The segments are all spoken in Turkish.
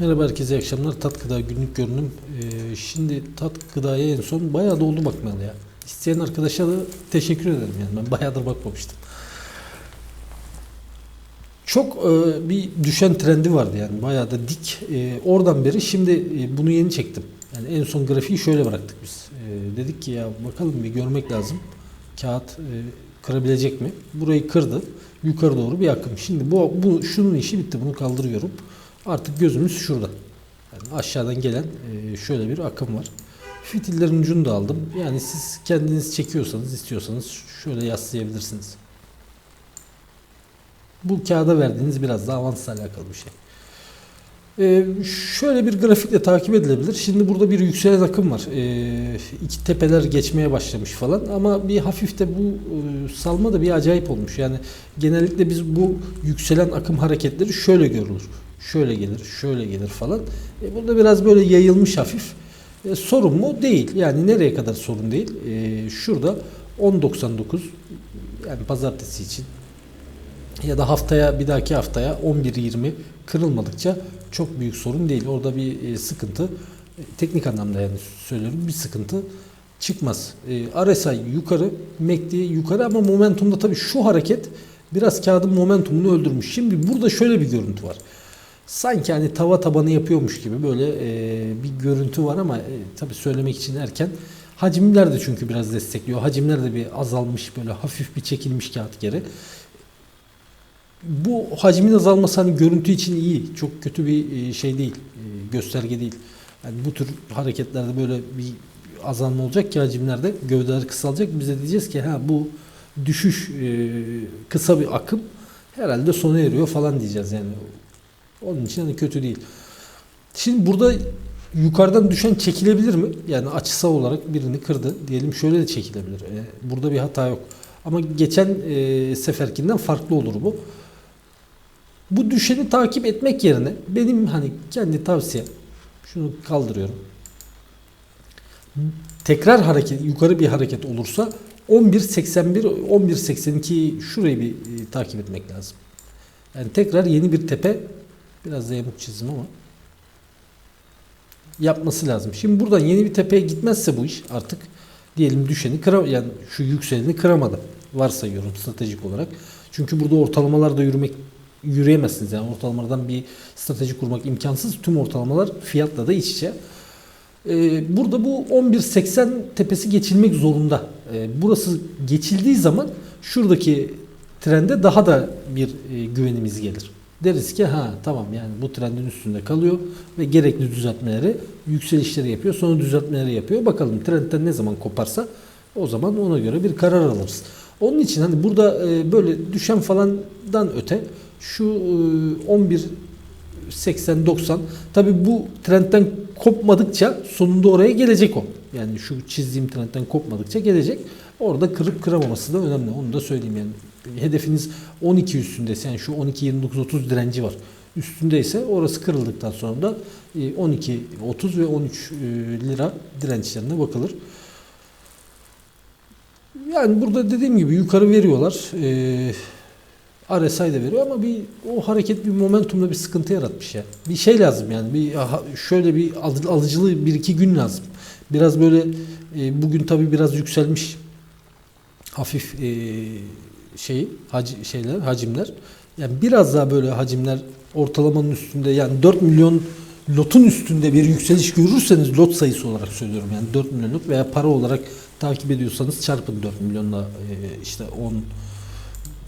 Merhaba herkese iyi akşamlar. Tat Gıda günlük görünüm. Ee, şimdi Tat Gıda'ya en son bayağı da oldu bakmayalı ya. İsteyen arkadaşa da teşekkür ederim yani. Ben bayağıdır bakmamıştım. Çok e, bir düşen trendi vardı yani bayağı da dik. E, oradan beri şimdi e, bunu yeni çektim. Yani en son grafiği şöyle bıraktık biz. E, dedik ki ya bakalım bir görmek lazım. Kağıt e, kırabilecek mi? Burayı kırdı. Yukarı doğru bir akım. Şimdi bu, bu şunun işi bitti. Bunu kaldırıyorum. Artık gözümüz şurada. Yani aşağıdan gelen e, şöyle bir akım var. Fitillerin ucunu da aldım. Yani siz kendiniz çekiyorsanız, istiyorsanız şöyle yaslayabilirsiniz. Bu kağıda verdiğiniz biraz daha avansla alakalı bir şey. Ee, şöyle bir grafikle takip edilebilir. Şimdi burada bir yükselen akım var. Ee, iki tepeler geçmeye başlamış falan ama bir hafif de bu e, salma da bir acayip olmuş. Yani genellikle biz bu yükselen akım hareketleri şöyle görülür. Şöyle gelir, şöyle gelir falan. E, burada biraz böyle yayılmış hafif. E, sorun mu? Değil. Yani nereye kadar sorun değil? E, şurada 10.99 yani pazartesi için ya da haftaya bir dahaki haftaya 11.20 kırılmadıkça çok büyük sorun değil. Orada bir e, sıkıntı e, teknik anlamda yani söylüyorum bir sıkıntı çıkmaz. E, RSI yukarı, MACD yukarı ama momentumda tabii şu hareket biraz kağıdın momentumunu öldürmüş. Şimdi burada şöyle bir görüntü var. Sanki hani tava tabanı yapıyormuş gibi böyle e, bir görüntü var ama e, tabii söylemek için erken. Hacimler de çünkü biraz destekliyor. Hacimler de bir azalmış böyle hafif bir çekilmiş kağıt geri bu hacmin azalması hani görüntü için iyi. Çok kötü bir e, şey değil. e, Gösterge değil. Yani bu tür hareketlerde böyle bir azalma olacak ki hacimlerde gövdeler kısalacak. Biz de diyeceğiz ki ha bu düşüş e, kısa bir akım herhalde sona eriyor falan diyeceğiz yani. Onun için hani kötü değil. Şimdi burada yukarıdan düşen çekilebilir mi? Yani açısal olarak birini kırdı. Diyelim şöyle de çekilebilir. E, Burada bir hata yok. Ama geçen e, seferkinden farklı olur bu. Bu düşeni takip etmek yerine benim hani kendi tavsiyem şunu kaldırıyorum. Tekrar hareket yukarı bir hareket olursa 11.81 11.82 şurayı bir e, takip etmek lazım. Yani tekrar yeni bir tepe biraz da yamuk çizdim ama yapması lazım. Şimdi buradan yeni bir tepeye gitmezse bu iş artık diyelim düşeni kıra yani şu yükseleni kıramadı. Varsayıyorum stratejik olarak. Çünkü burada ortalamalarda yürümek yürüyemezsiniz. Yani ortalamalardan bir strateji kurmak imkansız. Tüm ortalamalar fiyatla da iç içe. Ee, burada bu 11.80 tepesi geçilmek zorunda. Ee, burası geçildiği zaman şuradaki trende daha da bir e, güvenimiz gelir. Deriz ki ha tamam yani bu trendin üstünde kalıyor ve gerekli düzeltmeleri, yükselişleri yapıyor. Sonra düzeltmeleri yapıyor. Bakalım trendten ne zaman koparsa o zaman ona göre bir karar alırız. Onun için hani burada e, böyle düşen falandan öte şu e, 11 80 90 tabi bu trendten kopmadıkça sonunda oraya gelecek o. Yani şu çizdiğim trendten kopmadıkça gelecek. Orada kırıp kıramaması da önemli. Onu da söyleyeyim yani. Hedefiniz 12 üstündeyse yani şu 12 29 30 direnci var. Üstündeyse orası kırıldıktan sonra da e, 12 30 ve 13 e, lira dirençlerine bakılır. Yani burada dediğim gibi yukarı veriyorlar. Ee, RSI de veriyor ama bir o hareket bir momentumda bir sıkıntı yaratmış ya. Bir şey lazım yani. Bir şöyle bir al- alıcılı bir iki gün lazım. Biraz böyle e, bugün tabii biraz yükselmiş. Hafif e, şey hac, şeyler hacimler. Yani biraz daha böyle hacimler ortalamanın üstünde yani 4 milyon lotun üstünde bir yükseliş görürseniz lot sayısı olarak söylüyorum yani 4 milyon lot veya para olarak takip ediyorsanız çarpın 4 milyonla e, işte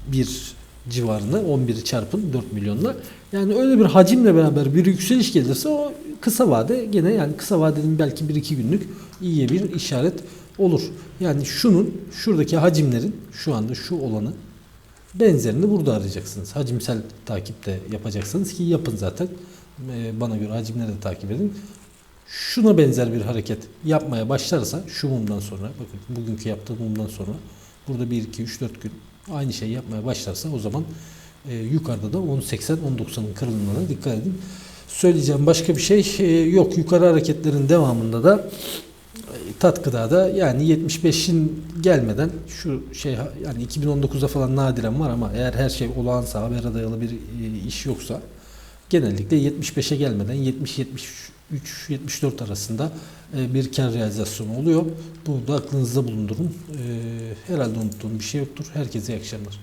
11 civarında 11'i çarpın 4 milyonla. Yani öyle bir hacimle beraber bir yükseliş gelirse o kısa vade gene yani kısa vadenin belki 1-2 günlük iyi bir işaret olur. Yani şunun şuradaki hacimlerin şu anda şu olanı benzerini burada arayacaksınız. Hacimsel takipte yapacaksınız ki yapın zaten. Ee, Bana göre hacimleri de takip edin. Şuna benzer bir hareket yapmaya başlarsa şu mumdan sonra bakın bugünkü yaptığım mumdan sonra burada 1 2 3 4 gün aynı şey yapmaya başlarsa o zaman e, yukarıda da 10.80 10.90'ın kırılımlarına dikkat edin. Söyleyeceğim başka bir şey e, yok. Yukarı hareketlerin devamında da e, tat gıdada yani 75'in gelmeden şu şey yani 2019'da falan nadiren var ama eğer her şey olağansa habere dayalı bir e, iş yoksa genellikle 75'e gelmeden 70-73-74 arasında e, bir kar realizasyonu oluyor. Bunu da aklınızda bulundurun. E, Herhalde unuttuğum bir şey yoktur. Herkese iyi akşamlar.